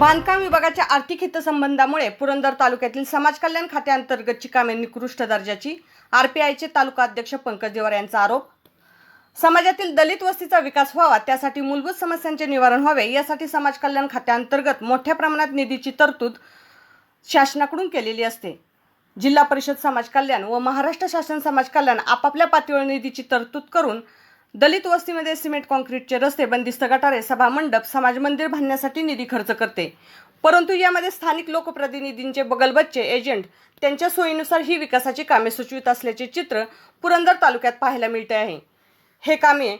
बांधकाम विभागाच्या आर्थिक हितसंबंधामुळे पुरंदर तालुक्यातील समाज कल्याण खात्याअंतर्गतची कामे निकृष्ट दर्जाची आरपीआयचे तालुका अध्यक्ष पंकज देवार यांचा आरोप. समाजातील दलित वस्तीचा विकास व्हावा त्यासाठी मूलभूत समस्यांचे निवारण व्हावे यासाठी समाज कल्याण खात्याअंतर्गत मोठ्या प्रमाणात निधीची तरतूद शासनाकडून केलेली असते. जिल्हा परिषद समाज कल्याण व महाराष्ट्र शासन समाज कल्याण आपापल्या पातळीवर निधीची तरतूद करून दलित वस्तीमध्ये सिमेंट कॉन्क्रीटचे रस्ते बंदिस्त गटारे सभा मंडप समाज मंदिर बांधण्यासाठी निधी खर्च करते. परंतु यामध्ये स्थानिक लोकप्रतिनिधींचे बगलबच्चे एजंट त्यांच्या सोयीनुसार ही विकासाची कामे सुचवित असल्याचे चित्र पुरंदर तालुक्यात पाहायला मिळते आहे. हे कामे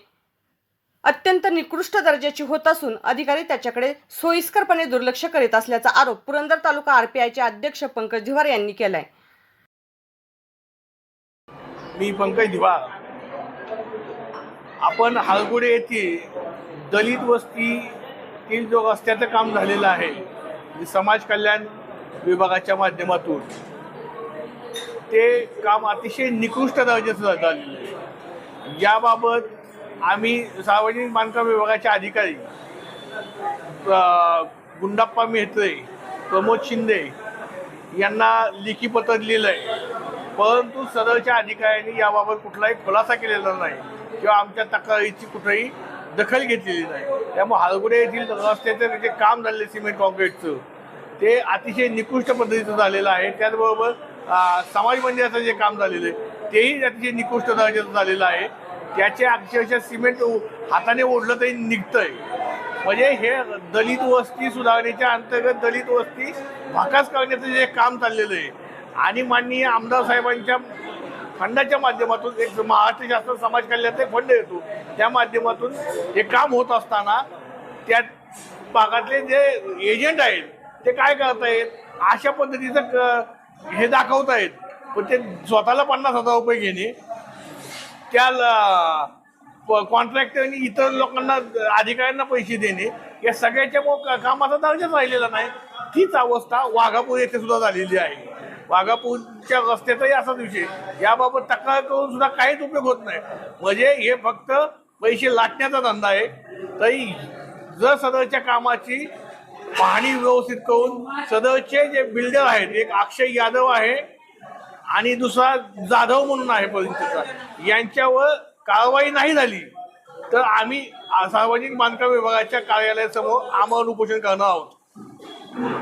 अत्यंत निकृष्ट दर्जाची होत असून अधिकारी त्याच्याकडे सोयीस्करपणे दुर्लक्ष करीत असल्याचा आरोप पुरंदर तालुका आरपीआयचे अध्यक्ष पंकज धिवार यांनी केलाय. मी पंकज धिवार आपण हालगुडे येथील दलित वस्तीतील जो रस्त्याचं काम झालेलं आहे. म्हणजे समाज कल्याण विभागाच्या माध्यमातून. ते काम अतिशय निकृष्ट दर्जाचं झालेलं आहे. याबाबत आम्ही सार्वजनिक बांधकाम विभागाचे अधिकारी गुंडाप्पा मेहत्रे प्रमोद शिंदे यांना लेखी पत्र दिलेलं आहे. परंतु सदरच्या अधिकाऱ्यांनी याबाबत कुठलाही खुलासा केलेला नाही. किंवा आमच्या तक्रारीची कुठेही दखल घेतलेली नाही. त्यामुळे हालगुडे येथील रस्त्याचं जे काम झालेलं आहे सिमेंट कॉन्क्रीटचं ते अतिशय निकृष्ट पद्धतीचं झालेलं आहे. त्याचबरोबर समाज मंदिराचं जे काम झालेलं आहे तेही अतिशय निकृष्ट दर्जाचं झालेलं आहे. त्याचे अक्षरशः सिमेंट हाताने ओढलं तरी निघतंय. म्हणजे हे दलित वस्ती सुधारणेच्या अंतर्गत दलित वस्ती भाकास करण्याचं जे काम चाललेलं आहे आणि माननीय आमदार साहेबांच्या फंडाच्या माध्यमातून एक महाराष्ट्र शासन समाज कल्याणचा एक फंड येतो. त्या माध्यमातून हे काम होत असताना त्या भागातले जे एजंट आहेत ते काय करतायत अशा पद्धतीचं क- हे आहेत पण ते स्वतःला पन्नास हजार रुपये घेणे त्या कॉन्ट्रॅक्टरनी इतर लोकांना अधिकाऱ्यांना पैसे देणे या सगळ्याच्या मग कामाचा दर्जाच राहिलेला नाही. तीच अवस्था वाघापूर येथे सुद्धा झालेली आहे. वाघापूरच्या रस्त्याचाही असाच विषय. याबाबत तक्रार करून सुद्धा काहीच उपयोग होत नाही. म्हणजे हे फक्त पैसे लाटण्याचा धंदा आहे. तरी जर सदरच्या कामाची पाहणी व्यवस्थित करून सदरचे जे बिल्डर आहेत एक अक्षय यादव आहे आणि दुसरा जाधव म्हणून आहे परिस्थितीचा यांच्यावर कारवाई नाही झाली तर आम्ही सार्वजनिक बांधकाम विभागाच्या कार्यालयासमोर आमरण उपोषण करणार आहोत.